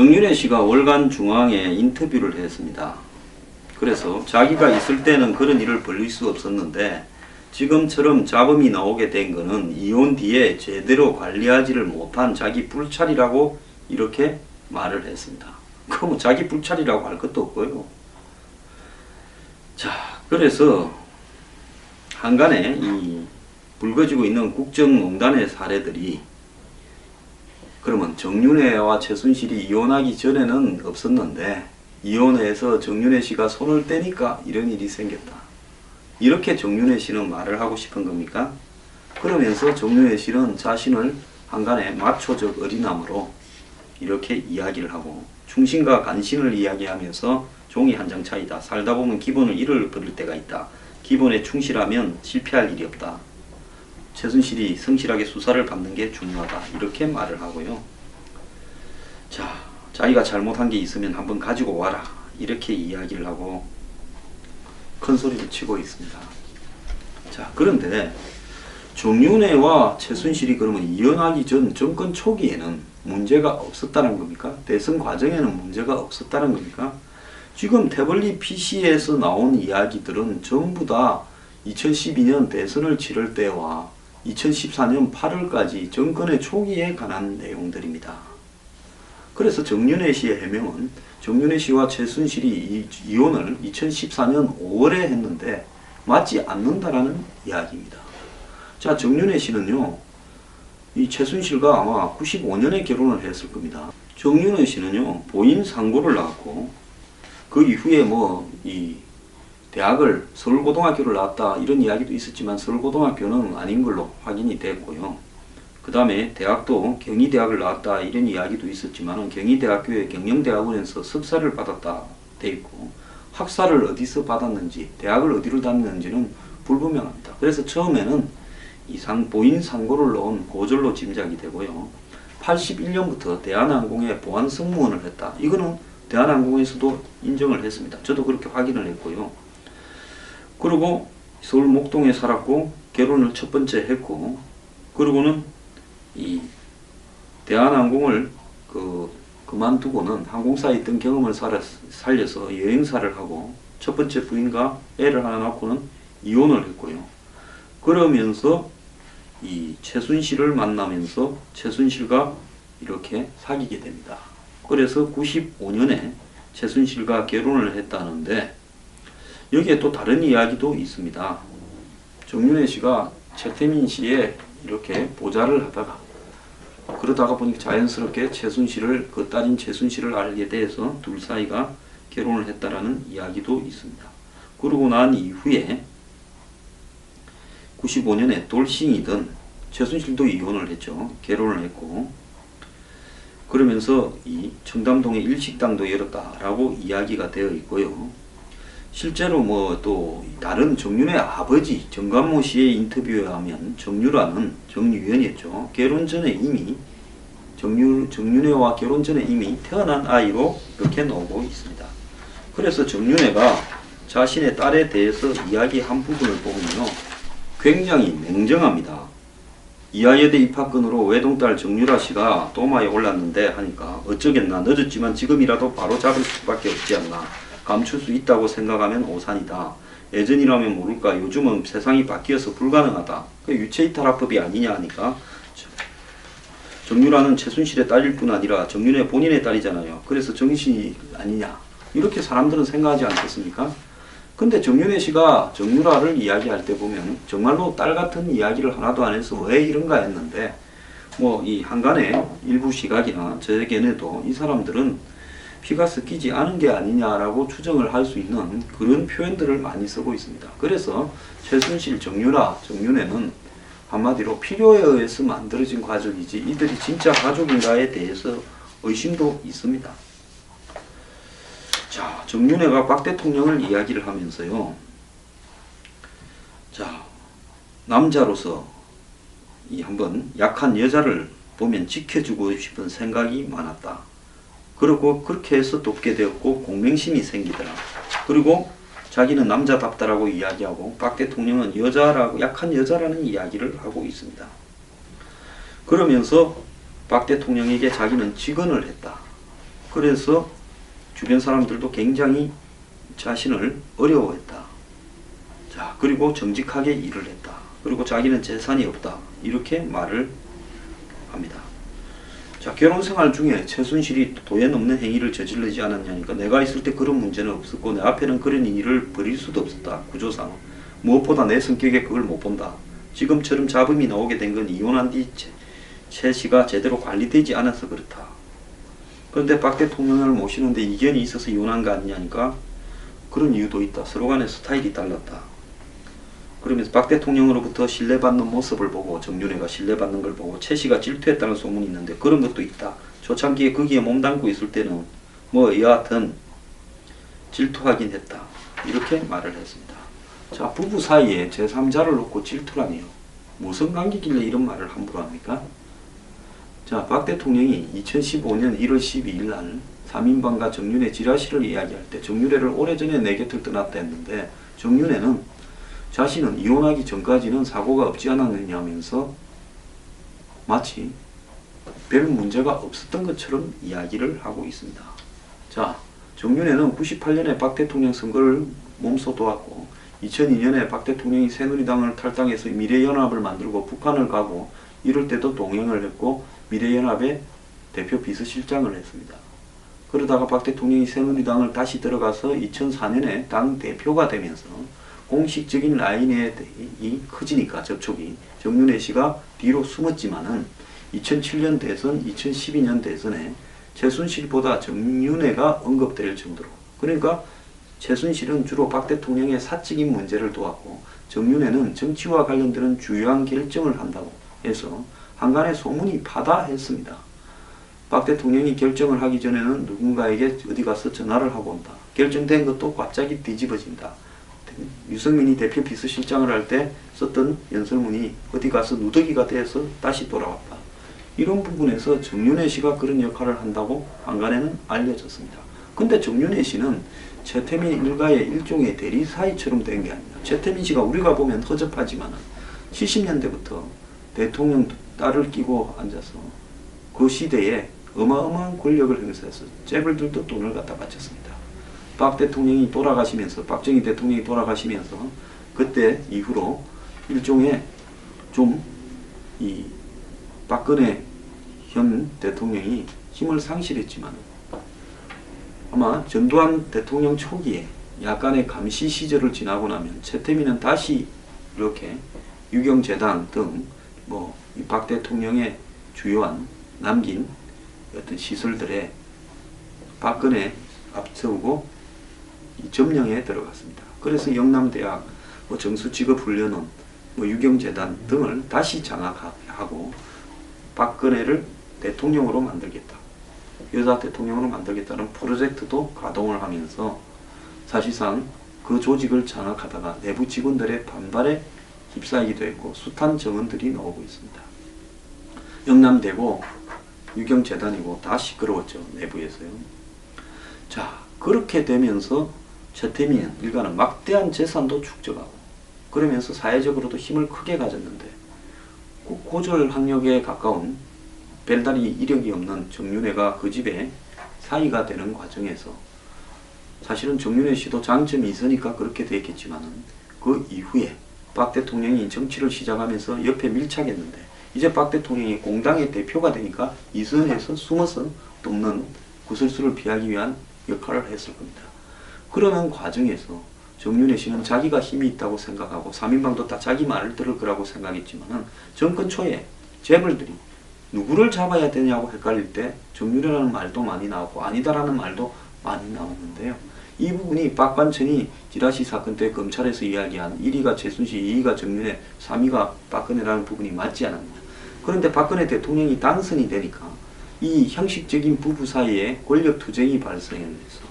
정윤혜 씨가 월간 중앙에 인터뷰를 했습니다. 그래서 자기가 있을 때는 그런 일을 벌일 수 없었는데 지금처럼 잡음이 나오게 된 거는 이혼 뒤에 제대로 관리하지를 못한 자기 뿔찰이라고 이렇게 말을 했습니다. 그러면 자기 뿔찰이라고 할 것도 없고요. 자, 그래서 한간에 이 불거지고 있는 국정농단의 사례들이 그러면 정윤회와 최순실이 이혼하기 전에는 없었는데 이혼해서 정윤회 씨가 손을 떼니까 이런 일이 생겼다. 이렇게 정윤회 씨는 말을 하고 싶은 겁니까? 그러면서 정윤회 씨는 자신을 한간에 마초적 어린함으로 이렇게 이야기를 하고 충신과 간신을 이야기하면서 종이 한 장 차이다. 살다 보면 기본을 잃어버릴 때가 있다. 기본에 충실하면 실패할 일이 없다. 최순실이 성실하게 수사를 받는 게 중요하다. 이렇게 말을 하고요. 자, 자기가 잘못한 게 있으면 한번 가지고 와라. 이렇게 이야기를 하고 큰 소리를 치고 있습니다. 자, 그런데 정윤회와 최순실이 그러면 이혼하기 전 정권 초기에는 문제가 없었다는 겁니까? 대선 과정에는 문제가 없었다는 겁니까? 지금 태블릿 PC에서 나온 이야기들은 전부 다 2012년 대선을 치를 때와 2014년 8월까지 정권의 초기에 관한 내용들입니다. 그래서 정윤혜 씨의 해명은 정윤혜 씨와 최순실이 이- 이혼을 2014년 5월에 했는데 맞지 않는다라는 이야기입니다. 자, 정윤혜 씨는요, 이 최순실과 아마 95년에 결혼을 했을 겁니다. 정윤혜 씨는요, 보인 상고를 나왔고, 그 이후에 뭐, 이, 대학을 서울고등학교를 나왔다 이런 이야기도 있었지만 서울고등학교는 아닌 걸로 확인이 됐고요. 그 다음에 대학도 경희대학을 나왔다 이런 이야기도 있었지만 경희대학교의 경영대학원에서 석사를 받았다 돼 있고 학사를 어디서 받았는지 대학을 어디로 다녔는지는 불분명합니다. 그래서 처음에는 이상 보인 상고를 넣은 고졸로 짐작이 되고요. 81년부터 대한항공에 보안 승무원을 했다. 이거는 대한항공에서도 인정을 했습니다. 저도 그렇게 확인을 했고요. 그리고 서울 목동에 살았고 결혼을 첫 번째 했고 그리고는 이 대한항공을 그 그만두고는 항공사에 있던 경험을 살려서 여행사를 하고 첫 번째 부인과 애를 하나 낳고는 이혼을 했고요. 그러면서 이 최순실을 만나면서 최순실과 이렇게 사귀게 됩니다. 그래서 95년에 최순실과 결혼을 했다는데 여기에 또 다른 이야기도 있습니다. 정윤혜 씨가 최태민 씨의 이렇게 보좌를 하다가 그러다가 보니까 자연스럽게 최순실을 그 딸인 최순실을 알게 돼서 둘 사이가 결혼을 했다라는 이야기도 있습니다. 그러고 난 이후에 95년에 돌싱이든 최순실도 이혼을 했죠. 결혼을 했고 그러면서 이 청담동에 일식당도 열었다라고 이야기가 되어 있고요. 실제로 뭐 또 다른 정윤의 아버지 정관모 씨의 인터뷰에 하면 정유라는 정유연이었죠. 결혼 전에 이미 정유 정윤회와 결혼 전에 이미 태어난 아이로 이렇게 나오고 있습니다. 그래서 정윤회가 자신의 딸에 대해서 이야기한 부분을 보면요, 굉장히 냉정합니다. 이하여대 입학근으로 외동딸 정유라 씨가 도마에 올랐는데 하니까 어쩌겠나 늦었지만 지금이라도 바로 잡을 수밖에 없지 않나 감출 수 있다고 생각하면 오산이다. 예전이라면 모를까 요즘은 세상이 바뀌어서 불가능하다. 그 유체이탈화법이 아니냐 하니까 정유라는 최순실의 딸일 뿐 아니라 정윤의 본인의 딸이잖아요. 그래서 정신이 아니냐 이렇게 사람들은 생각하지 않겠습니까? 근데 정윤혜 씨가 정유라를 이야기할 때 보면 정말로 딸 같은 이야기를 하나도 안 해서 왜 이런가 했는데 뭐 이 한간의 일부 시각이나 저에게도 이 사람들은 피가 섞이지 않은 게 아니냐라고 추정을 할 수 있는 그런 표현들을 많이 쓰고 있습니다. 그래서 최순실, 정유라, 정윤회는 한마디로 필요에 의해서 만들어진 가족이지 이들이 진짜 가족인가에 대해서 의심도 있습니다. 자, 정윤회가 박 대통령을 이야기를 하면서요. 자, 남자로서 이 한번 약한 여자를 보면 지켜주고 싶은 생각이 많았다. 그리고 그렇게 해서 돕게 되었고 공명심이 생기더라. 그리고 자기는 남자답다라고 이야기하고 박 대통령은 여자라고 약한 여자라는 이야기를 하고 있습니다. 그러면서 박 대통령에게 자기는 직언을 했다. 그래서 주변 사람들도 굉장히 자신을 어려워했다. 자, 그리고 정직하게 일을 했다. 그리고 자기는 재산이 없다. 이렇게 말을 합니다. 자, 결혼 생활 중에 최순실이 도에 넘는 행위를 저지르지 않았냐니까 내가 있을 때 그런 문제는 없었고 내 앞에는 그런 일을 벌일 수도 없었다. 구조상. 무엇보다 내 성격에 그걸 못 본다. 지금처럼 잡음이 나오게 된 건 이혼한 뒤 최, 최 씨가 제대로 관리되지 않아서 그렇다. 그런데 박 대통령을 모시는데 이견이 있어서 이혼한 거 아니냐니까 그런 이유도 있다. 서로 간의 스타일이 달랐다. 그러면서 박 대통령으로부터 신뢰받는 모습을 보고 정윤회가 신뢰받는 걸 보고 최 씨가 질투했다는 소문이 있는데 그런 것도 있다. 초창기에 거기에 몸담고 있을 때는 뭐 여하튼 질투하긴 했다. 이렇게 말을 했습니다. 자 부부 사이에 제3자를 놓고 질투라니요. 무슨 관계길래 이런 말을 함부로 합니까? 자, 박 대통령이 2015년 1월 12일 날 3인방과 정윤회 지라시를 이야기할 때 정윤회를 오래전에 내 곁을 떠났다 했는데 정윤회는 자신은 이혼하기 전까지는 사고가 없지 않았느냐 하면서 마치 별 문제가 없었던 것처럼 이야기를 하고 있습니다. 자, 정윤회는 98년에 박 대통령 선거를 몸소 도왔고 2002년에 박 대통령이 새누리당을 탈당해서 미래연합을 만들고 북한을 가고 이럴 때도 동행을 했고 미래연합의 대표 비서실장을 했습니다. 그러다가 박 대통령이 새누리당을 다시 들어가서 2004년에 당 대표가 되면서 공식적인 라인에 이 커지니까 접촉이 정윤회 씨가 뒤로 숨었지만은 2007년 대선, 2012년 대선에 최순실보다 정윤회가 언급될 정도로 그러니까 최순실은 주로 박 대통령의 사적인 문제를 도왔고 정윤회는 정치와 관련되는 주요한 결정을 한다고 해서 한간에 소문이 파다했습니다. 박 대통령이 결정을 하기 전에는 누군가에게 어디 가서 전화를 하고 온다. 결정된 것도 갑자기 뒤집어진다. 유승민이 대표 비서실장을 할 때 썼던 연설문이 어디 가서 누더기가 돼서 다시 돌아왔다. 이런 부분에서 정윤회 씨가 그런 역할을 한다고 한간에는 알려졌습니다. 근데 정윤회 씨는 최태민 일가의 일종의 대리 사이처럼 된 게 아니라 최태민 씨가 우리가 보면 허접하지만 70년대부터 대통령 딸을 끼고 앉아서 그 시대에 어마어마한 권력을 행사해서 째벌들도 돈을 갖다 바쳤습니다. 박 대통령이 돌아가시면서 박정희 대통령이 돌아가시면서 그때 이후로 일종의 좀 이 박근혜 현 대통령이 힘을 상실했지만 아마 전두환 대통령 초기에 약간의 감시 시절을 지나고 나면 최태민은 다시 이렇게 유경재단 등 뭐 박 대통령의 주요한 남긴 어떤 시설들에 박근혜 앞세우고 이 점령에 들어갔습니다. 그래서 영남대학, 뭐 정수직업훈련원, 뭐 유경재단 등을 다시 장악하고 박근혜를 대통령으로 만들겠다. 여자 대통령으로 만들겠다는 프로젝트도 가동을 하면서 사실상 그 조직을 장악하다가 내부 직원들의 반발에 휩싸이기도 했고 숱한 정언들이 나오고 있습니다. 영남대고 유경재단이고 다 시끄러웠죠. 내부에서요. 자 그렇게 되면서 최태민 일가는 막대한 재산도 축적하고 그러면서 사회적으로도 힘을 크게 가졌는데 그 고졸 학력에 가까운 별다리 이력이 없는 정윤회가 그 집에 사위가 되는 과정에서 사실은 정윤회 씨도 장점이 있으니까 그렇게 됐겠지만은 그 이후에 박 대통령이 정치를 시작하면서 옆에 밀착했는데 이제 박 대통령이 공당의 대표가 되니까 이선에서 숨어서 돕는 구설수를 피하기 위한 역할을 했을 겁니다. 그러는 과정에서 정윤회 씨는 자기가 힘이 있다고 생각하고 3인방도 다 자기 말을 들을 거라고 생각했지만은 정권 초에 재벌들이 누구를 잡아야 되냐고 헷갈릴 때 정윤회라는 말도 많이 나왔고 아니다라는 말도 많이 나왔는데요. 이 부분이 박관천이 지라시 사건 때 검찰에서 이야기한 1위가 최순실, 2위가 정윤회, 3위가 박근혜라는 부분이 맞지 않았냐. 그런데 박근혜 대통령이 당선이 되니까 이 형식적인 부부 사이에 권력 투쟁이 발생해서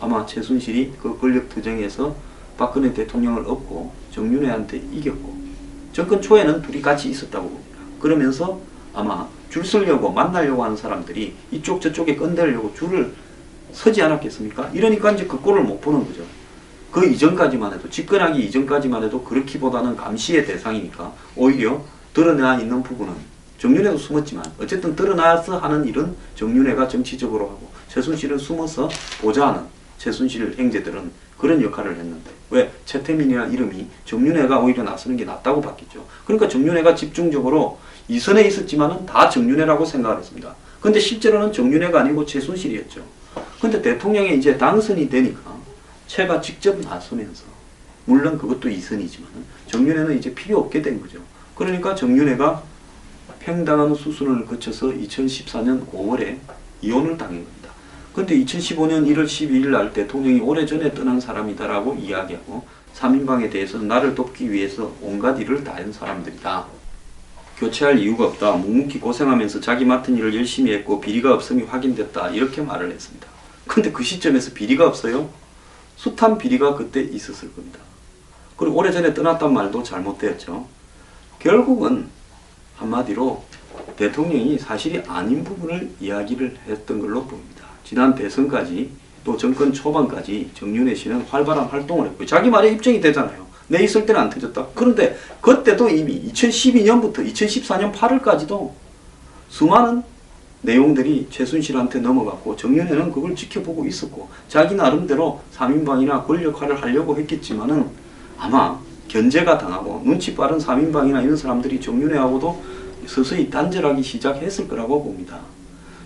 아마 최순실이 그 권력 투쟁에서 박근혜 대통령을 얻고 정윤회한테 이겼고 정권 초에는 둘이 같이 있었다고 봅니다. 그러면서 아마 줄 서려고 만나려고 하는 사람들이 이쪽 저쪽에 건드려고 줄을 서지 않았겠습니까? 이러니까 이제 그 꼴을 못 보는 거죠. 그 이전까지만 해도 집권하기 이전까지만 해도 그렇기보다는 감시의 대상이니까 오히려 드러나 있는 부분은 정윤회도 숨었지만 어쨌든 드러나서 하는 일은 정윤회가 정치적으로 하고 최순실은 숨어서 보좌하는 최순실 행제들은 그런 역할을 했는데 왜 최태민이라는 이름이 정윤회가 오히려 나서는 게 낫다고 봤겠죠. 그러니까 정윤회가 집중적으로 이선에 있었지만은 다 정윤회라고 생각을 했습니다. 근데 실제로는 정윤회가 아니고 최순실이었죠. 근데 대통령이 이제 당선이 되니까 최가 직접 나서면서 물론 그것도 이선이지만 정윤회는 이제 필요 없게 된 거죠. 그러니까 정윤회가 팽당한 수순을 거쳐서 2014년 5월에 이혼을 겁니다. 근데 2015년 1월 12일 날 대통령이 오래전에 떠난 사람이다라고 이야기하고 3인방에 대해서는 나를 돕기 위해서 온갖 일을 다 한 사람들이다. 교체할 이유가 없다. 묵묵히 고생하면서 자기 맡은 일을 열심히 했고 비리가 없음이 확인됐다. 이렇게 말을 했습니다. 근데 그 시점에서 비리가 없어요? 숱한 비리가 그때 있었을 겁니다. 그리고 오래전에 떠났단 말도 잘못되었죠. 결국은 한마디로 대통령이 사실이 아닌 부분을 이야기를 했던 걸로 보입니다. 지난 대선까지 또 정권 초반까지 정윤회 씨는 활발한 활동을 했고 자기 말에 입증이 되잖아요. 내 있을 때는 안 터졌다. 그런데 그때도 이미 2012년부터 2014년 8월까지도 수많은 내용들이 최순실한테 넘어갔고 정윤회는 그걸 지켜보고 있었고 자기 나름대로 3인방이나 권력화를 하려고 했겠지만은 아마 견제가 당하고 눈치 빠른 3인방이나 이런 사람들이 정윤회하고도 서서히 단절하기 시작했을 거라고 봅니다.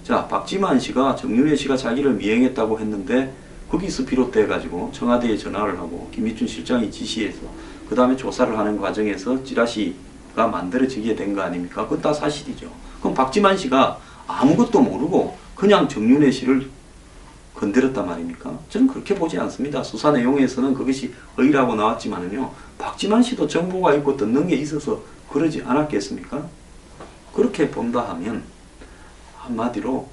자, 박지만 씨가 정윤회 씨가 자기를 미행했다고 했는데 거기서 비롯돼 가지고 청와대에 전화를 하고 김희춘 실장이 지시해서 그 다음에 조사를 하는 과정에서 찌라시가 만들어지게 된 거 아닙니까? 그건 다 사실이죠. 그럼 박지만 씨가 아무것도 모르고 그냥 정윤회 씨를 건드렸단 말입니까? 저는 그렇게 보지 않습니다. 수사 내용에서는 그것이 의라고 나왔지만은요, 박지만 씨도 정보가 있고 듣는 게 있어서 그러지 않았겠습니까? 그렇게 본다 하면 한마디로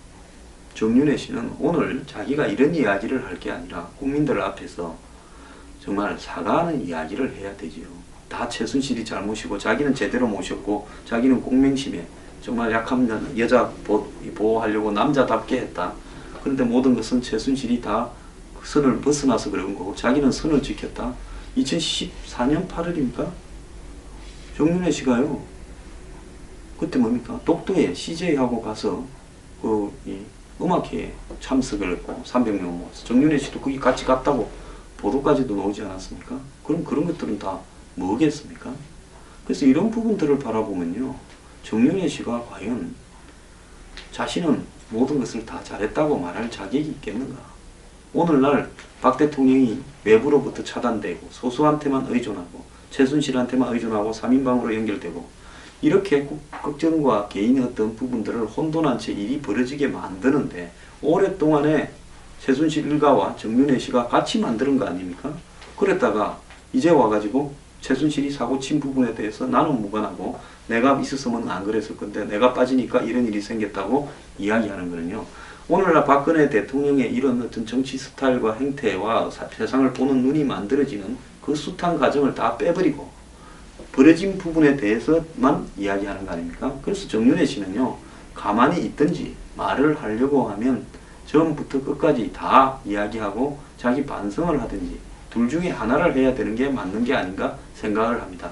정윤혜 씨는 오늘 자기가 이런 이야기를 할 게 아니라 국민들 앞에서 정말 사과하는 이야기를 해야 되지요. 다 최순실이 잘못이고 자기는 제대로 모셨고 자기는 공명심에 정말 약한 여자 보- 보호하려고 남자답게 했다. 그런데 모든 것은 최순실이 다 선을 벗어나서 그런 거고 자기는 선을 지켰다. 2014년 8월입니까? 정윤혜 씨가요. 그때 뭡니까? 독도에 CJ하고 가서 그이 음악회에 참석을 했고 300명 모아서 정윤혜 씨도 거기 같이 갔다고 보도까지도 나오지 않았습니까? 그럼 그런 것들은 다 뭐겠습니까? 그래서 이런 부분들을 바라보면요. 정윤혜 씨가 과연 자신은 모든 것을 다 잘했다고 말할 자격이 있겠는가? 오늘날 박 대통령이 외부로부터 차단되고 소수한테만 의존하고 최순실한테만 의존하고 3인방으로 연결되고 이렇게 국- 국정과 개인의 어떤 부분들을 혼돈한 채 일이 벌어지게 만드는데 오랫동안에 최순실 일가와 정윤혜 씨가 같이 만드는 거 아닙니까? 그랬다가 이제 와가지고 최순실이 사고 친 부분에 대해서 나는 무관하고 내가 있었으면 안 그랬을 건데 내가 빠지니까 이런 일이 생겼다고 이야기하는 거는요. 오늘날 박근혜 대통령의 이런 어떤 정치 스타일과 행태와 사- 세상을 보는 눈이 만들어지는 그 숱한 과정을 다 빼버리고 벌어진 부분에 대해서만 이야기하는 거 아닙니까? 그래서 정윤혜 씨는요, 가만히 있든지 말을 하려고 하면 처음부터 끝까지 다 이야기하고 자기 반성을 하든지 둘 중에 하나를 해야 되는 게 맞는 게 아닌가 생각을 합니다.